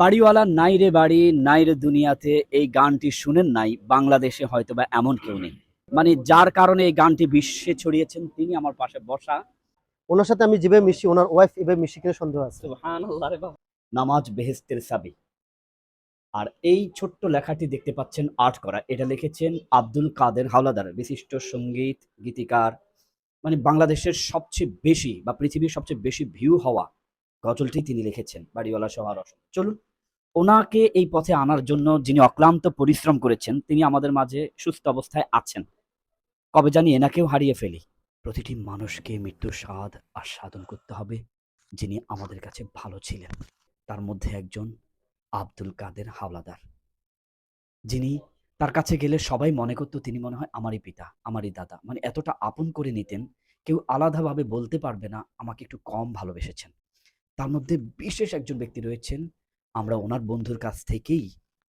বাড়িওয়ালা নাই রে বাড়ি নাই রে দুনিয়াতে এই গানটি শুনেন নাই বাংলাদেশে হয়তো বা এমন কেউ নেই। মানে যার কারণে এই গানটি বিশ্বে ছড়িয়েছেন তিনি আমার পাশে বসা। ওনার সাথে আমি যেভাবে মিশি ওনার ওয়াইফ এভাবে মিশি কিনা সন্দেহ আছে। নামাজ বেহেস্তের সাবি আর এই ছোট্ট লেখাটি দেখতে পাচ্ছেন আর্ট করা। এটা লিখেছেন আব্দুল কাদের হাওলাদার বিশিষ্ট সংগীত গীতিকার। মানে বাংলাদেশের সবচেয়ে বেশি বা পৃথিবীর সবচেয়ে বেশি ভিউ হওয়া গজলটি তিনি লিখেছেন বাড়িওয়ালা সহ চলুন ওনাকে এই পথে আনার জন্য যিনি অক্লান্ত পরিশ্রম করেছেন, তিনি আমাদের মাঝে সুস্থ অবস্থায় আছেন। কবে জানি এনাকেও হারিয়ে ফেলি। প্রতিটি মানুষকে মৃত্যুর স্বাদ আস্বাদন করতে হবে, যিনি আমাদের কাছে ভালো ছিলেন। তার মধ্যে একজন আব্দুল কাদের হাওলাদার। যিনি তার কাছে গেলে সবাই মনে করতো, তিনি মনে হয় আমারই পিতা, আমারই দাদা। মানে এতটা আপন করে নিতেন, কেউ আলাদাভাবে বলতে পারবে না, আমাকে একটু কম ভালোবেসেছেন। তার মধ্যে বিশেষ একজন ব্যক্তি রয়েছেন আমরা ওনার বন্ধুর কাছ থেকেই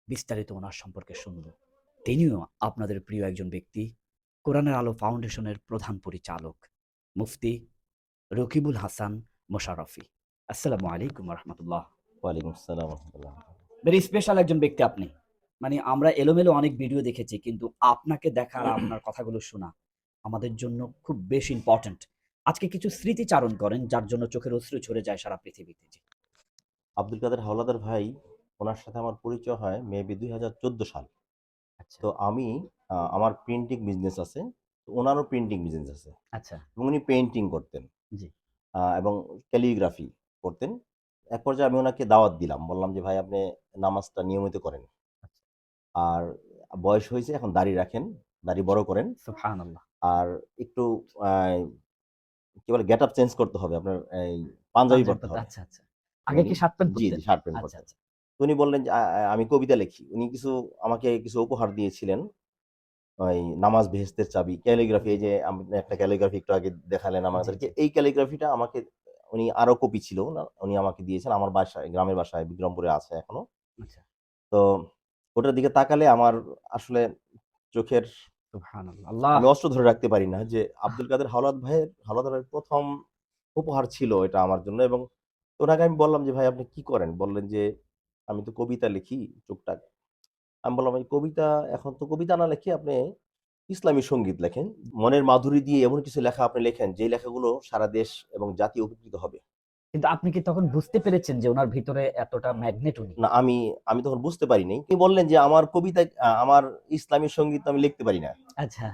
বিস্তারিত ওনার সম্পর্কে শুনব। তিনিও আপনাদের প্রিয় একজন ব্যক্তি কোরআনের আলো ফাউন্ডেশনের প্রধান পরিচালক মুফতি রকিবুল হাসান মোশারফি আসসালামু আলাইকুম রহমতুল্লাহ ওয়ালাইকুম আসসালাম রহমতুল্লাহ ভেরি স্পেশাল একজন ব্যক্তি আপনি। মানে আমরা এলোমেলো অনেক ভিডিও দেখেছি কিন্তু আপনাকে দেখা আর আপনার কথাগুলো শোনা আমাদের জন্য খুব বেশ ইম্পর্ট্যান্ট আজকে কিছু স্মৃতিচারণ করেন যার জন্য চোখের অশ্রু ঝরে যায় সারা পৃথিবীতে। আব্দুল কাদের হাওলাদার ভাই ওনার সাথে আমার পরিচয় হয় মেবি দুই হাজার চোদ্দ সাল। আচ্ছা। তো আমি আমার প্রিন্টিং বিজনেস আছে তো ওনারও প্রিন্টিং বিজনেস আছে। আচ্ছা। এবং উনি পেন্টিং করতেন। জি। এবং ক্যালিগ্রাফি করতেন। এক পর্যায়ে আমি ওনাকে দাওয়াত দিলাম বললাম যে ভাই আপনি নামাজটা নিয়মিত করেন। আচ্ছা। আর বয়স হয়েছে এখন দাড়ি রাখেন দাড়ি বড় করেন। আর একটু কি বলে গেট আপ চেঞ্জ করতে হবে আপনার এই পাঞ্জাবি পরতে হবে আচ্ছা আচ্ছা। আগে কি শার্ট প্যান্ট জি পরতেন? শার্ট প্যান্ট আচ্ছা আচ্ছা। উনি বললেন যে আমি কবিতা লিখি। উনি কিছু আমাকে কিছু উপহার দিয়েছিলেন। ওই নামাজ বেহেস্তের চাবি ক্যালিগ্রাফি এই যে আপনি একটা ক্যালিগ্রাফি একটু আগে দেখালেন আমাদেরকে। এই ক্যালিগ্রাফিটা আমাকে উনি আরও কপি ছিল উনি আমাকে দিয়েছেন। আমার বাসায় গ্রামের বাসায় বিক্রমপুরে আছে এখনও। আচ্ছা। তো ওটার দিকে তাকালে আমার আসলে চোখের আমি অস্ত্র ধরে রাখতে পারি না যে আব্দুল কাদের হাওলাত ভাইয়ের হাওলাত ভাইয়ের প্রথম উপহার ছিল এটা আমার জন্য এবং ওনাকে আমি বললাম যে ভাই আপনি কি করেন? বললেন যে আমি তো কবিতা লিখি টুকটাক। আমি বললাম এই কবিতা এখন তো কবিতা না লিখে আপনি ইসলামী সংগীত লেখেন। মনের মাধুরী দিয়ে এমন কিছু লেখা আপনি লেখেন যে লেখাগুলো সারা দেশ এবং জাতি উপকৃত হবে। কিন্তু আপনি কি তখন বুঝতে পেরেছেন যে ওনার ভিতরে এতটা ম্যাগনেট উনি? না আমি আমি তখন বুঝতে পারিনি। তিনি বললেন যে আমার কবিতা আমার ইসলামী সংগীত আমি লিখতে পারি না। আচ্ছা।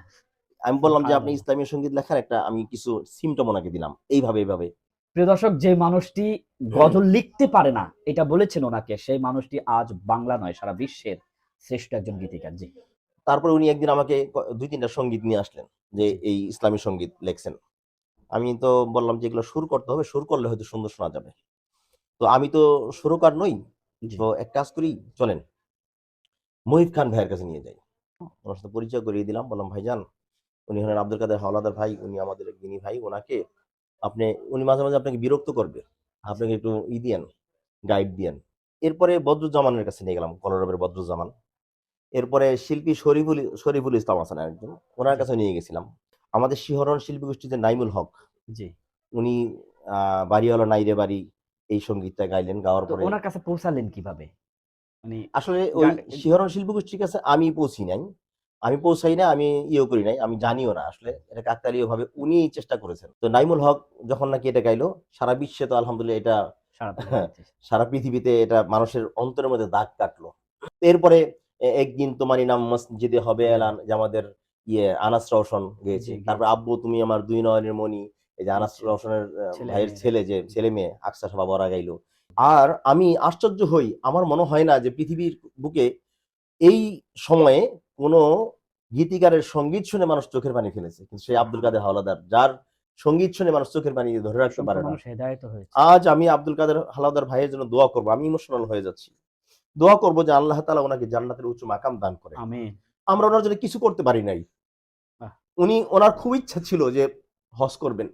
আমি বললাম যে আপনি। ইসলামী সংগীত লেখার একটা আমি কিছু সিমটম ওনাকে দিলাম। এইভাবে এইভাবে। প্রিয় দর্শক যে মানুষটি গজল লিখতে পারে না এটা বলেছেন ওনাকে সেই মানুষটি আজ বাংলা নয় সারা বিশ্বের শ্রেষ্ঠ একজন গীতিকার। জি। তারপরে উনি একদিন আমাকে দুই তিনটা সংগীত নিয়ে আসলেন যে এই ইসলামী সংগীত লেখছেন। আমি তো বললাম যে এগুলো সুর করতে হবে সুর করলে হয়তো সুন্দর শোনা যাবে। তো আমি তো সুরকার নই তো এক কাজ করি চলেন। মহিব খান ভাইয়ের কাছে নিয়ে যাই। ওনার সাথে পরিচয় করিয়ে দিলাম বললাম ভাইজান। উনি হলেন আব্দুল কাদের হাওলাদার ভাই উনি আমাদের দিনী ভাই ওনাকে আপনি উনি মাঝে মাঝে আপনাকে বিরক্ত করবে। আপনাকে একটু ই দিয়েন গাইড দিয়েন। এরপরে বদরুজ্জামানের কাছে নিয়ে গেলাম কলরবের বদরুজ্জামান। এরপরে শিল্পী শরীফুল শরীফুল ইসলাম আছেন একজন ওনার কাছে নিয়ে গেছিলাম। আমাদের শিহরণ শিল্পী গোষ্ঠীতে নাইমুল হক। জি। উনি আহ বাড়িওয়ালা নাইরে বাড়ি এই সঙ্গীতটা গাইলেন গাওয়ার পরে ওনার কাছে পৌঁছালেন কীভাবে? মানে আসলে ওই শিহরণ শিল্পী গোষ্ঠীর কাছে আমি পৌঁছি নাই। আমি পৌঁছাই না আমি ইয়েও করি নাই আমি জানিও না আসলে। এটা কাকতালীয় ভাবে উনি চেষ্টা করেছেন। তো নাইমুল হক যখন নাকি এটা গাইলো সারা বিশ্বে তো আলহামদুলিল্লাহ এটা সারা পৃথিবীতে। এটা মানুষের অন্তরের মধ্যে দাগ কাটলো। এরপরে একদিন তোমারই নাম মসজিদে হবে এলান যে আমাদের ইয়ে আনাস রওশন গেয়েছে। তারপর আব্বু তুমি আমার দুই নয়নের মণি এই যে আনাস। রওশনের ভাইয়ের ছেলে যে ছেলে মেয়ে আকসা সভা বরা গাইলো। আর আমি আশ্চর্য হই আমার মনে হয় না যে পৃথিবীর বুকে এই সময়ে কোনো গীতিকারের সংগীত শুনে মানুষ চোখের পানি ফেলেছে। কিন্তু সেই আব্দুল কাদের হাওলাদার যার সংগীত শুনে মানুষ চোখের পানি ধরে রাখতে পারে না। আজ আমি আব্দুল কাদের হালাদার ভাইয়ের জন্য দোয়া করব। আমি ইমোশনাল হয়ে যাচ্ছি। দোয়া করব যে আল্লাহ তালা ওনাকে জান্নাতের উচ্চ মাকাম দান করে। আমরা ওনার জন্য কিছু করতে পারি নাই। উনি ওনার খুব ইচ্ছা ছিল যে হজ করবেন।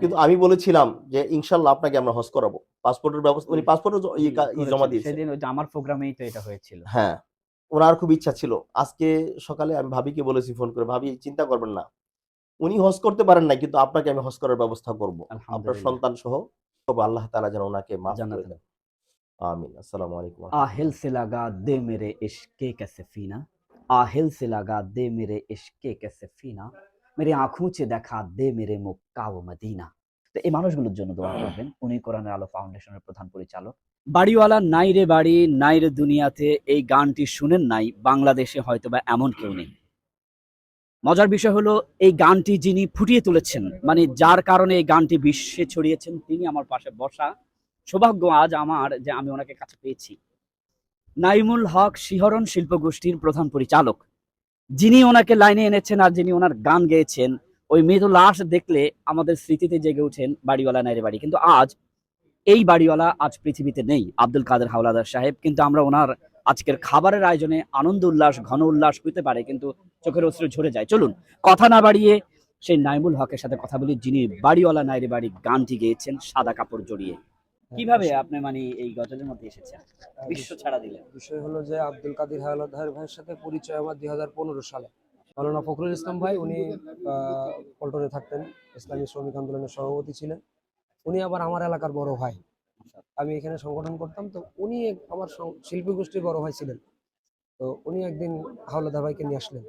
কিন্তু আমি বলেছিলাম যে ইনশাল্লাহ আপনাকে আমরা হজ করাবো। পাসপোর্টের ব্যবস্থা উনি পাসপোর্টের করেছেন। জমা দিয়েছে সেদিন আমার প্রোগ্রামেই তো এটা হয়েছিল। হ্যাঁ। ওনার খুব ইচ্ছা ছিল। আজকে সকালে আমি ভাবিকে বলেছি ফোন করে ভাবি চিন্তা করবেন না। উনি হজ করতে পারেন না কিন্তু আপনাকে আমি হজ করার ব্যবস্থা করব। আপনার সন্তান সহ আল্লাহ তালা যেন ওনাকে মাফ করে দেন। আমিন। আসসালামু আলাইকুম আহিল লাগা দে মেরে ইশকে দে মেরে ইশকে মেরে দেখা দে মেরে মুক্কা ও মদিনা। তো এই মানুষগুলোর জন্য দোয়া করবেন। উনি কোরআনের আলো ফাউন্ডেশনের প্রধান পরিচালক। বাড়িওয়ালা, নাই রে বাড়ি, নাই রে দুনিয়াতে এই গানটি শুনেন নাই, বাংলাদেশে হয়তোবা এমন কেউ নেই। মজার বিষয় হলো, এই গানটি যিনি ফুটিয়ে তুলেছেন মানে যার কারণে এই গানটি বিশ্বে ছড়িয়েছেন, তিনি আমার পাশে বসা। সৌভাগ্য আজ আমার যে আমি ওনাকে কাছে পেয়েছি। নাইমুল হক শিহরণ শিল্প গোষ্ঠীর প্রধান পরিচালক। যিনি ওনাকে লাইনে এনেছেন আর যিনি ওনার গান গেয়েছেন, ওই মৃত লাশ দেখলে আমাদের স্মৃতিতে জেগে উঠেন বাড়িওয়ালা নাইরে বাড়ি কিন্তু আজ এই বাড়িওয়ালা আজ পৃথিবীতে নেই আব্দুল কাদের হাওলাদার সাহেব। কিন্তু আমরা ওনার আজকের খাবারের আয়োজনে আনন্দ উল্লাস ঘন উল্লাস হইতে পারে কিন্তু চোখের অশ্রু ঝরে যায়। চলুন কথা না বাড়িয়ে সেই নাইমুল হকের সাথে কথা বলি যিনি বাড়িওয়ালা নাইরে বাড়ি গানটি গেয়েছেন সাদা কাপড় জড়িয়ে। কীভাবে আপনি মানে এই গজলের মধ্যে এসেছেন? বিশ্ব ছাড়া দিলেন। বিষয় হলো যে আব্দুল কাদের হাওলাদার ভাইয়ের সাথে পরিচয় আমার দুই হাজার পনেরো সালে। মাওলানা ফখরুল ইসলাম ভাই উনি আহ, পল্টনে থাকতেন। ইসলামী শ্রমিক আন্দোলনের সভাপতি ছিলেন। উনি আবার আমার এলাকার বড় ভাই। আমি এখানে সংগঠন করতাম, তো উনি আমার শিল্পী গোষ্ঠীর বড় ভাই ছিলেন। তো উনি একদিন হাওলাদার ভাইকে নিয়ে আসলেন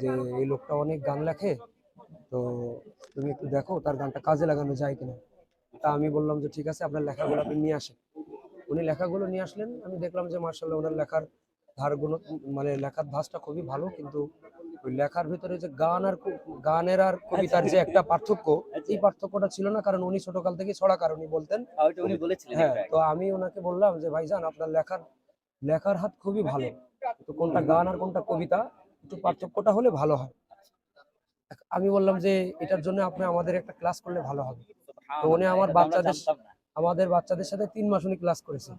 যে, এই লোকটা অনেক গান লেখে, তো তুমি একটু দেখো তার গানটা কাজে লাগানো যায় কিনা? তা আমি বললাম যে, ঠিক আছে, আপনার লেখাগুলো আপনি নিয়ে আসেন। উনি লেখাগুলো নিয়ে আসলেন, আমি দেখলাম যে মার্শাল্লাহ ওনার লেখার ধারগুলো মানে লেখার ধাঁচটা খুবই ভালো, কিন্তু ওই লেখার ভিতরে যে গান আর গানের আর কবিতার যে একটা পার্থক্য এই পার্থক্যটা ছিল না কারণ উনি ছোটকাল থেকে ছড়া কারণই বলতেন। বলেছিলেন হ্যাঁ তো আমি ওনাকে বললাম যে ভাইজান আপনার লেখার লেখার হাত খুবই ভালো। তো কোনটা গান আর কোনটা কবিতা একটু পার্থক্যটা হলে ভালো হয়। আমি বললাম যে এটার জন্য আপনি আমাদের একটা ক্লাস করলে ভালো হবে। তো উনি আমার তো আমরা বাচ্চাদের আমাদের বাচ্চাদের সাথে তিন মাস উনি ক্লাস করেছে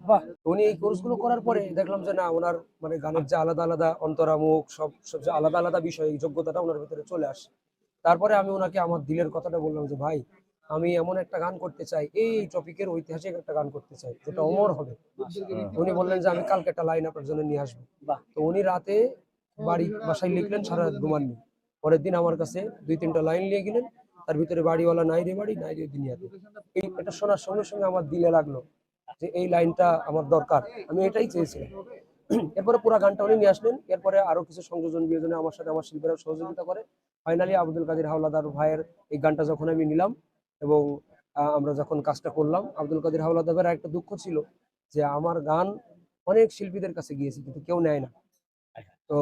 তো উনি এই কোর্সগুলো করার পরে দেখলাম যে না ওনার মানে গানের যে আলাদা আলাদা অন্তরামুখ সব সব যে আলাদা আলাদা বিষয় যোগ্যতাটা ওনার ভিতরে চলে আসে। তারপরে আমি ওনাকে আমার দিলের কথাটা বললাম যে ভাই আমি এমন একটা গান করতে চাই এই টপিকের ঐতিহাসিক একটা গান করতে চাই যেটা অমর হবে। উনি বললেন যে আমি কালকে একটা লাইন আপনার জন্য নিয়ে আসব। তো উনি রাতে বাড়ি বাসায় লিখলেন সারা রাত ঘুমাননি। পরের দিন আমার কাছে দুই তিনটা লাইন নিয়ে গেলেন তার ভিতরে বাড়িওয়ালা নাই রে বাড়ি নাই রে দুনিয়াতে এই এটা শোনার সঙ্গে সঙ্গে আমার দিলে লাগল যে এই লাইনটা আমার দরকার। আমি এটাই চেয়েছিলাম। এরপরে পুরো গানটা উনি নিয়ে আসলেন। এরপরে আরও কিছু সংযোজন বিয়োজনে আমার সাথে আমার শিল্পীরা সহযোগিতা করে। ফাইনালি আব্দুল কাদের হাওলাদার ভাইয়ের এই গানটা যখন আমি নিলাম এবং আমরা যখন কাজটা করলাম, আব্দুল কাদের হাওলাদার ভাইয়ের একটা দুঃখ ছিল যে আমার গান অনেক শিল্পীদের কাছে গিয়েছে, কিন্তু কেউ নেয় না। তো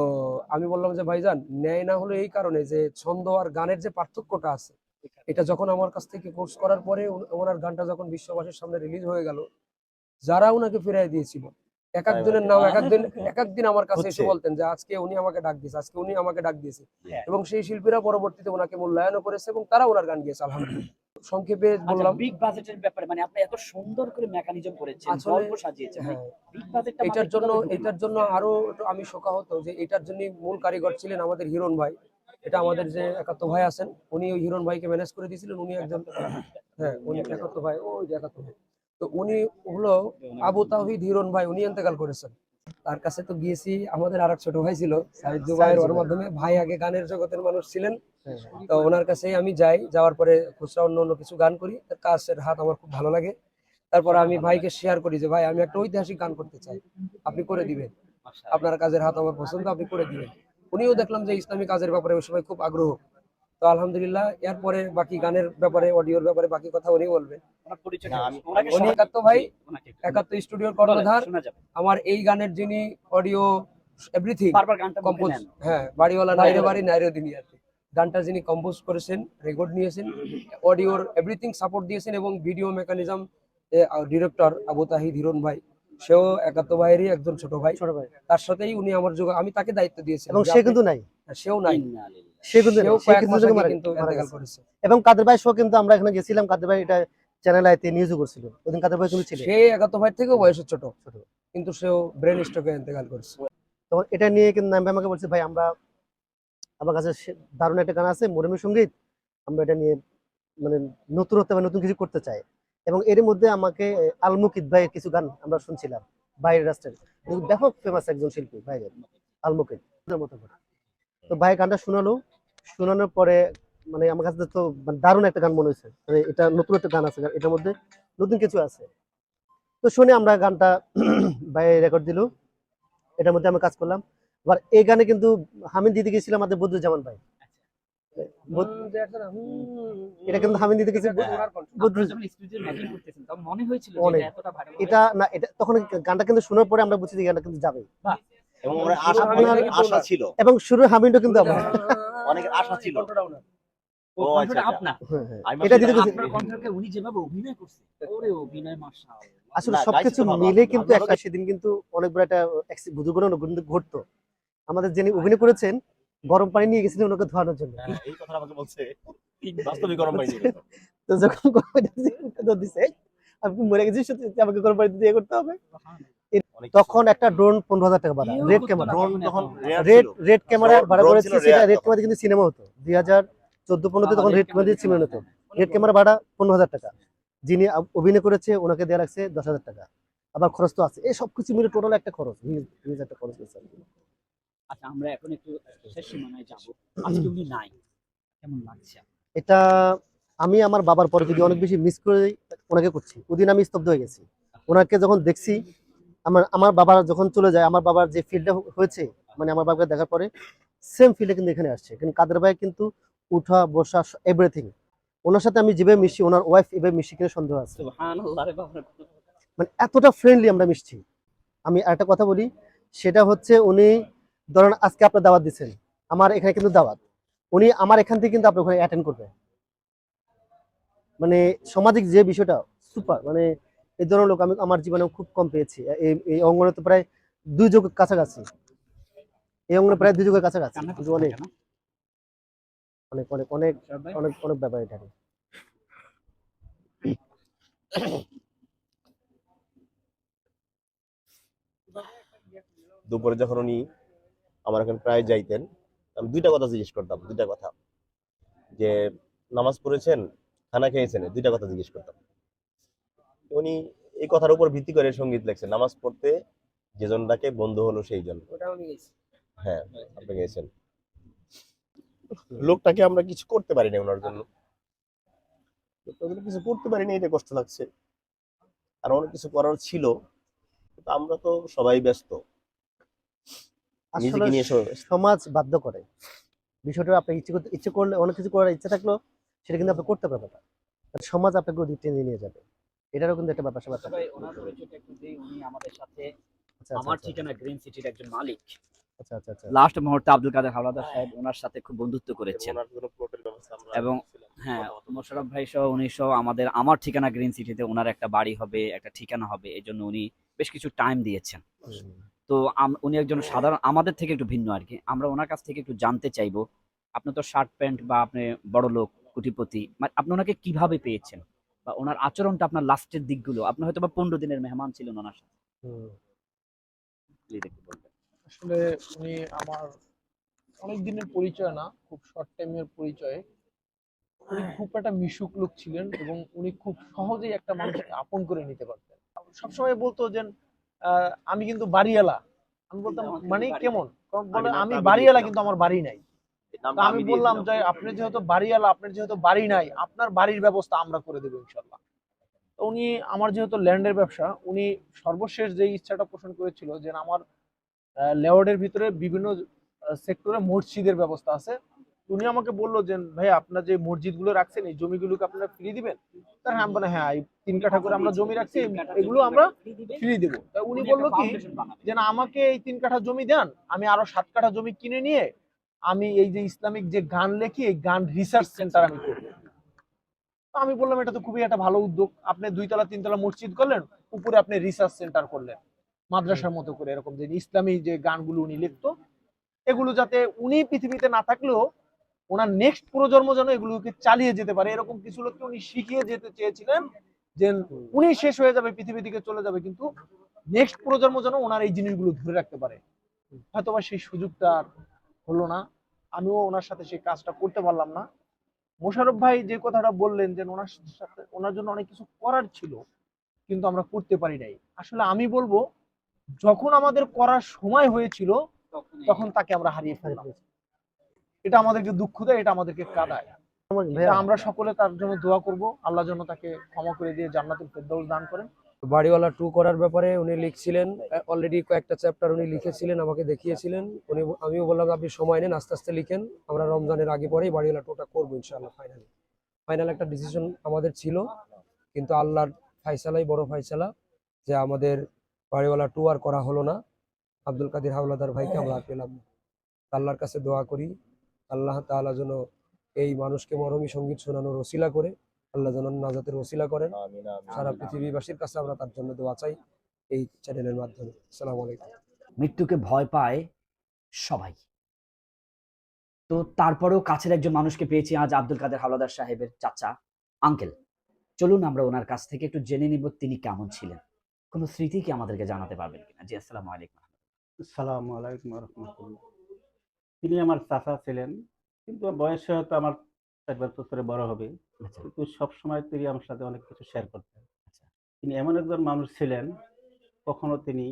আমি বললাম যে, ভাইজান, নেয় না হলো এই কারণে যে ছন্দ আর গানের যে পার্থক্যটা আছে, এটা যখন আমার কাছ থেকে কোর্স করার পরে ওনার গানটা যখন বিশ্ববাসীর সামনে রিলিজ হয়ে গেল, যারা ওনাকে ফিরাই দিয়েছিল এক একজনের। নাম এক একদিন এক একদিন আমার কাছে এসে বলতেন যে আজকে উনি আমাকে ডাক দিয়েছে আজকে উনি আমাকে ডাক দিয়েছে। হ্যাঁ। এবং সেই শিল্পীরা পরবর্তীতে ওনাকে মূল্যায়নও করেছে এবং তারা ওনার গান গিয়েছে আলহামদুলিল্লাহ। সংক্ষেপে বললাম বিগ বাজেটের ব্যাপারে মানে আপনি এত সুন্দর করে মেকানিজম করেছেন গল্প সাজিয়েছেন হ্যাঁ। এটার জন্য এটার জন্য আরও আমি শোকাহত যে এটার জন্য মূল কারিগর ছিলেন আমাদের হিরণ ভাই। এটা আমাদের যে একাত্ম ভাই আছেন উনি ওই হিরণ ভাইকে ম্যানেজ করে দিয়েছিলেন উনি একজন হ্যাঁ উনি একাত্ম ভাই ওই যে একাত্ম ভাই। তো উনি হলো আবু তাহিদ হিরণ ভাই উনি ইন্তেকাল করেছেন। তার কাছে তো গিয়েছি আমাদের আর ছোট ভাই ছিল সাহিদ জুবাইর ওর মাধ্যমে। ভাই আগে গানের জগতের মানুষ ছিলেন। তো ওনার কাছেই আমি যাই যাওয়ার পরে খুচরা অন্য অন্য কিছু গান করি। তার কাজের হাত আমার খুব ভালো লাগে। তারপর আমি ভাইকে শেয়ার করি যে ভাই আমি একটা ঐতিহাসিক গান করতে চাই। আপনি করে দিবেন। আপনার কাজের হাত আমার পছন্দ আপনি করে দিবেন। উনিও দেখলাম যে ইসলামী কাজের ব্যাপারে ওই সময় খুব আগ্রহ। তো আলহামদুলিল্লাহ এরপরে বাকি গানের ব্যাপারে অডিওর ব্যাপারে বাকি কথা উনি বলবেন পরিচয় না, আমি- ওনাকে উনি একাত্ম ভাই একাত্ম স্টুডিওর কর্ণধার। আমার এই গানের যিনি অডিও এভরিথিং কম্পোজ হ্যাঁ বাড়িওয়ালা নাইরে বাড়ি নাইরে দুনিয়াতে গানটা যিনি কম্পোজ করেছেন রেকর্ড নিয়েছেন অডিওর এভরিথিং সাপোর্ট দিয়েছেন এবং video mechanism director Abu Tahid Hiran ভাই সেও একাত্ম ভাইয়েরই একজন ছোট ভাই। ছোট ভাই। তার সাথেই উনি আমার যোগ আমি তাকে দায়িত্ব দিয়েছিলাম এবং সে কিন্তু নাই। হ্যাঁ, সেও নাই। সে কিন্তু এবং কাদের ভাই শো কিন্তু আমরা এখানে গেছিলাম কাদের ভাই এটা চ্যানেল আইতে নিউজও করছিল। ওদিন কাদের ভাই তুমি ছিলে। সে একাত্ম ভাই থেকেও বয়সে ছোট। ছোট। কিন্তু সেও ব্রেন স্ট্রোকে ইন্তেকাল করেছে। এটা নিয়ে কিন্তু নাম আমাকে বলছে ভাই আমরা আমার কাছে দারুণ একটা গান আছে মরমী সংগীত। আমরা এটা নিয়ে মানে নতুনত্ব বা নতুন কিছু করতে চাই। এবং এর মধ্যে আমাকে আলমুকিদ ভাইয়ের কিছু গান আমরা শুনছিলাম বাইরের রাষ্ট্রের ব্যাপক ফেমাস একজন শিল্পী বাইরের আলমুকিদ মতো করে তো ভাই গানটা শোনালো। শোনানোর পরে মানে আমার কাছে তো মানে দারুণ একটা গান মনে হয়েছে। মানে এটা নতুন একটা গান আছে এটার মধ্যে নতুন কিছু আছে। তো শুনে আমরা গানটা বাইরে রেকর্ড দিল। এটার মধ্যে আমি কাজ করলাম। আবার এই গানে কিন্তু হামিদ দিদি গেছিলাম আমাদের বদরুজ্জামান ভাই। এটা কিন্তু হামিদ অনেক। এটা না এটা তখন গানটা কিন্তু শোনার পরে আমরা বুঝছি যে গানটা কিন্তু যাবে এবং আপনার- আশা ছিল। এবং শুরু হামিদও কিন্তু আমরা অনেকের আশা ছিল। ও আচ্ছা, আচ্ছা। আপনার। হ্যাঁ, হ্যাঁ। আমি এটা দিতে গেছি আপনার কণ্ঠকে উনি যেভাবে অভিনয় করছে ওরে অভিনয় মাশাআল্লাহ। আসলে সবকিছু গাইছে তো ভালো, মিলে কিন্তু একটা সেদিন কিন্তু অনেক বড় একটা দুর্ঘটনা কিন্তু ঘটতো। আমাদের যিনি অভিনয় করেছেন গরম পানি নিয়ে গেছিলেন ওনাকে ধোয়ানোর জন্য। হ্যাঁ, এই কথাটা আমাকে বলছে। গরম পানি তো যখন গরম পানি দিছে "এই, আমি মরে গেছি আমাকে গরম পানি দিয়ে করতে হবে। তখন একটা ড্রোন পনেরো হাজার টাকা ভাড়া। Red camera red red camera ভাড়া করেছি সেটা রেড ক্যামেরা কিন্তু সিনেমা হতো। দুই হাজার চোদ্দ পনেরোতে তখন রেড ক্যামেরা দিয়ে সিনেমা হতো রেড ক্যামেরা ভাড়া পনেরো হাজার টাকা। যিনি অভিনয় করেছে ওনাকে দেওয়া লাগছে দশ হাজার টাকা। আবার খরচ তো আছে। এই সব কিছু মিলে টোটাল একটা খরচ। হিউজ একটা খরচ হয়েছে আচ্ছা আমরা এখন একটু শেষ সীমানায় যাব। আজকে উনি নাই। কেমন লাগছে? এটা আমি আমার বাবার পরে যদি অনেক বেশি মিস করে ওনাকে করছি। ওদিন আমি স্তব্ধ হয়ে গেছি। ওনাকে যখন দেখছি আমার আমার বাবার যখন চলে যায় আমার বাবার যে ফিল্ডটা হয়েছে মানে আমার বাবাকে দেখার পরে সেম ফিল্ডে কিন্তু এখানে আসছে। কিন্তু কাদের ভাই কিন্তু উঠা বসা এভরিথিং ওনার সাথে আমি যেভাবে মিশি ওনার ওয়াইফ এভাবে মিশি কিনা সন্দেহ আছে। মানে এতটা ফ্রেন্ডলি আমরা মিশছি। আমি একটা কথা বলি সেটা হচ্ছে উনি ধরেন আজকে আপনার দাওয়াত দিচ্ছেন আমার এখানে কিন্তু দাওয়াত। উনি আমার এখান থেকে কিন্তু আপনার ওখানে অ্যাটেন্ড করবে। মানে সামাজিক যে বিষয়টা সুপার মানে এই ধরনের লোক আমি আমার জীবনে খুব কম পেয়েছি। এই এই অঙ্গনে তো প্রায় দুই যুগের কাছাকাছি। এই অঙ্গনে প্রায় দুই যুগের কাছাকাছি। অনেক। অনেক অনেক অনেক অনেক অনেক ব্যাপার এটা দুপুরে যখন উনি আমার এখানে প্রায় যাইতেন আমি দুইটা কথা জিজ্ঞেস করতাম দুইটা কথা। যে নামাজ পড়েছেন খানা খেয়েছেন দুইটা কথা জিজ্ঞেস করতাম। উনি এই কথার উপর ভিত্তি করে সংগীত লেখছেন। নামাজ পড়তে যেজন ডাকে বন্ধু হলো সেই জন। হ্যাঁ আপনি গেছেন। লোকটাকে আমরা কিছু করতে পারি না ওনার জন্য। কিছু করতে পারি না এটা কষ্ট লাগছে। আর অনেক কিছু করার ছিল আমরা তো সবাই ব্যস্ত। সমাজ বাধ্য করে। বিষয়টা আপনি ইচ্ছে করতে ইচ্ছে করলে অনেক কিছু করার ইচ্ছা থাকলেও সেটা কিন্তু আপনি করতে পারবেন না। সমাজ আপনাকে ওদিক টেনে নিয়ে যাবে। এটারও কিন্তু একটা ব্যাপার স্যাপার থাকে। সবাই ওনার পরিচয়টা একটু দিই। উনি আমাদের সাথে আচ্ছা, আচ্ছা, আমার আচ্ছা, ঠিকানা গ্রিন সিটির একজন মালিক। আচ্ছা আচ্ছা আচ্ছা। লাস্ট মুহূর্তে আব্দুল কাদের হাওলাদার সাহেব ওনার সাথে খুব বন্ধুত্ব করেছেন। ওনার কোনো প্লটের ব্যবস্থা আমরা এবং হ্যাঁ মোশারফ ভাই সহ উনি সহ আমাদের আমার ঠিকানা গ্রিন সিটিতে ওনার একটা বাড়ি হবে একটা ঠিকানা হবে এই জন্য উনি বেশ কিছু টাইম দিয়েছেন। তো আম- উনি একজন সাধারণ আমাদের থেকে একটু ভিন্ন আর কি আমরা ওনার কাছ থেকে একটু জানতে চাইব আপনি তো শার্ট প্যান্ট বা আপনি বড় লোক কোটিপতি মানে আপনি ওনাকে কীভাবে পেয়েছেন? বা ওনার আচরণটা আপনার লাস্টের দিকগুলো। আপনি হয়তো বা পনেরো দিনের মেহমান ছিলেন ওনার সাথে। আসলে উনি আমার অনেক দিনের পরিচয় না খুব শর্ট টাইমের পরিচয়ে। উনি খুব একটা মিশুক লোক ছিলেন এবং উনি খুব সহজেই একটা মানুষকে আপন করে নিতে পারতেন। সবসময় বলতো যে আহ, আমি কিন্তু বাড়িওয়ালা। আমি বলতাম মানে কেমন? বলে আমি বাড়িওয়ালা কিন্তু আমার বাড়ি নাই। আমি বললাম যে আপনি যেহেতু বাড়িওয়ালা আপনার যেহেতু বাড়ি নাই আপনার বাড়ির ব্যবস্থা আমরা করে দেবো ইনশাল্লাহ তো উনি আমার যেহেতু ল্যান্ডের ব্যবসা উনি সর্বশেষ যে ইচ্ছাটা পোষণ করেছিল যে আমার লেওয়ার্ডের ভিতরে বিভিন্ন সেক্টরে মসজিদের ব্যবস্থা আছে উনি আমাকে বলল যে ভাই আপনার যে মসজিদগুলো রাখছেন এই জমিগুলোকে আপনারা ফ্রি দিবেন? তার হ্যাঁ বললাম, হ্যাঁ এই তিন কাঠা করে আমরা জমি রাখছি এগুলো আমরা ফ্রি দেবো। তা উনি বলল কি যে না আমাকে এই তিন কাঠা জমি দেন আমি আরও সাত কাঠা জমি কিনে নিয়ে আমি এই যে ইসলামিক যে গান লেখি, এই গান রিসার্চ সেন্টার আমি করব আমি বললাম, এটা তো খুবই একটা ভালো উদ্যোগ। আপনি দুইতলা, তিনতলা মসজিদ করলেন, উপরে আপনি রিসার্চ সেন্টার করলেন, মাদ্রাসার মতো করে এরকম যে ইসলামী যে গানগুলো উনি লিখতো। এগুলো যাতে উনি পৃথিবীতে না থাকলেও ওনার নেক্সট প্রজন্ম যেন এগুলোকে চালিয়ে যেতে পারে। এরকম কিছু লোককে উনি শিখিয়ে যেতে চেয়েছিলেন যে উনি শেষ হয়ে যাবে, পৃথিবী থেকে চলে যাবে, কিন্তু নেক্সট প্রজন্ম যেন ওনার এই জিনিসগুলো ধরে রাখতে পারে। হয়তোবা সেই সুযোগটা হলো না। আমিও ওনার সাথে সেই কাজটা করতে পারলাম না। মোশারফ ভাই যে কথাটা বললেন যে ওনার সাথে ওনার জন্য অনেক কিছু করার ছিল কিন্তু আমরা করতে পারি নাই। আসলে আমি বলব যখন আমাদের করার সময় হয়েছিল তখন তাকে আমরা হারিয়ে ফেললাম। এটা আমাদেরকে দুঃখ দেয় এটা আমাদেরকে কাঁদায়। আমার আমরা সকলে তার জন্য দোয়া করব। আল্লাহ যেন তাকে ক্ষমা করে দিয়ে জান্নাতুল ফেরদাউস দান করেন। বাড়িওয়ালা টু করার ব্যাপারে উনি লিখছিলেন অলরেডি কয়েকটা চ্যাপ্টার উনি লিখেছিলেন, আমাকে দেখিয়েছিলেন। উনি আমিও বললাম, আপনি সময় নেন, আস্তে আস্তে লিখেন, আমরা রমজানের আগে পরেই বাড়িওয়ালা টুটা করব ইনশাআল্লাহ ফাইনালি ফাইনাল একটা ডিসিশন আমাদের ছিল, কিন্তু আল্লাহর ফাইসালাই বড় ফাইসালা যে আমাদের বাড়িওয়ালা টু আর করা হলো না। আব্দুল কাদির হাওলাদার ভাইকে আমরা পেলাম আল্লাহর কাছে দোয়া করি, আল্লাহ তাআলা যেন এই মানুষকে মরমী সংগীত শোনানোর ওসিলা করে আল্লাহ যেন নাজাতের ওসিলা করেন। সারা পৃথিবীবাসীর কাছে আমরা তার জন্য দোয়া চাই এই চ্যানেলের মাধ্যমে। আসসালামু আলাইকুম। মৃত্যুকে ভয় পায় সবাই। তো তারপরেও কাছের একজন মানুষকে পেয়েছি আজ আব্দুল কাদের হাওলাদার সাহেবের চাচা আঙ্কেল। চলুন আমরা ওনার কাছ থেকে একটু জেনে নিব তিনি কেমন ছিলেন। কোনো স্মৃতি কি আমাদেরকে জানাতে পারবেন কিনা? জি আসসালামু আলাইকুম। আসসালামু আলাইকুম রহমতুল্লাহ। তিনি আমার চাচা ছিলেন কিন্তু বয়সে হয়তো আমার পাঁচ বছরে বড় হবে। আচ্ছা। কিন্তু সবসময় তিনি আমার সাথে অনেক কিছু শেয়ার করতেন। আচ্ছা। তিনি এমন একজন মানুষ ছিলেন কখনো তিনি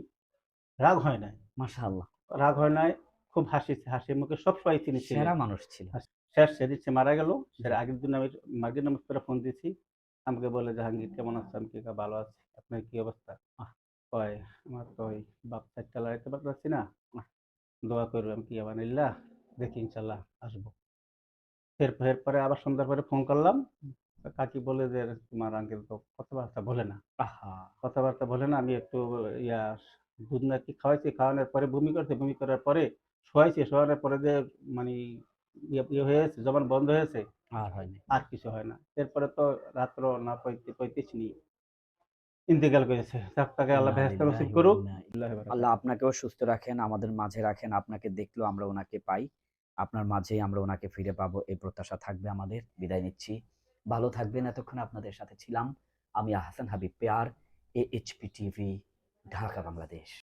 রাগ হয় নাই। মাশাআল্লাহ। রাগ হয় নাই খুব হাসি হাসি মুখে সবসময় তিনি সেরা মানুষ ছিলেন। শেষ সেদিন সে মারা গেল সের আগের দিন আমি মার্গের নামাজ করে ফোন দিয়েছি। আমাকে বলে জাহাঙ্গীর কেমন আছে? আমি কি ভালো আছি? আপনার কি অবস্থা? কয় আমার তো ওই বাপ চারটা লাগাইতে পারতেছি না। দোয়া করলাম কি আমার ইল্লাহ দেখি ইনশাল্লাহ আসব। এর এরপরে আবার সন্ধ্যার পরে ফোন করলাম। কাকি বলে যে তোমার আঙ্কেল তো কথাবার্তা বলে না। আহা। কথাবার্তা বলে না আমি একটু ইয়া দুধ নাকি খাওয়াইছি খাওয়ানোর পরে বমি করছে বমি করার পরে শোয়াইছি শোয়ানোর পরে যে মানে ইয়ে ইয়ে হয়েছে জবান বন্ধ হয়েছে আর হয়নি আর কিছু হয় না। এরপরে তো রাত্র না পঁয়ত্রিশ পঁয়ত্রিশ নি ইন্তেকাল করেছে। তাকে আল্লাহ নসিব করুক। আল্লাহ আল্লাহ আপনাকেও সুস্থ রাখেন আমাদের মাঝে রাখেন আপনাকে দেখলেও আমরা ওনাকে পাই। আপনার মাঝেই আমরা ওনাকে ফিরে পাবো। এই প্রত্যাশা থাকবে আমাদের। বিদায় নিচ্ছি। ভালো থাকবেন। এতক্ষণ আপনাদের সাথে ছিলাম। আমি Ahsan Habib pair, A HP TV, Dhaka, Bangladesh.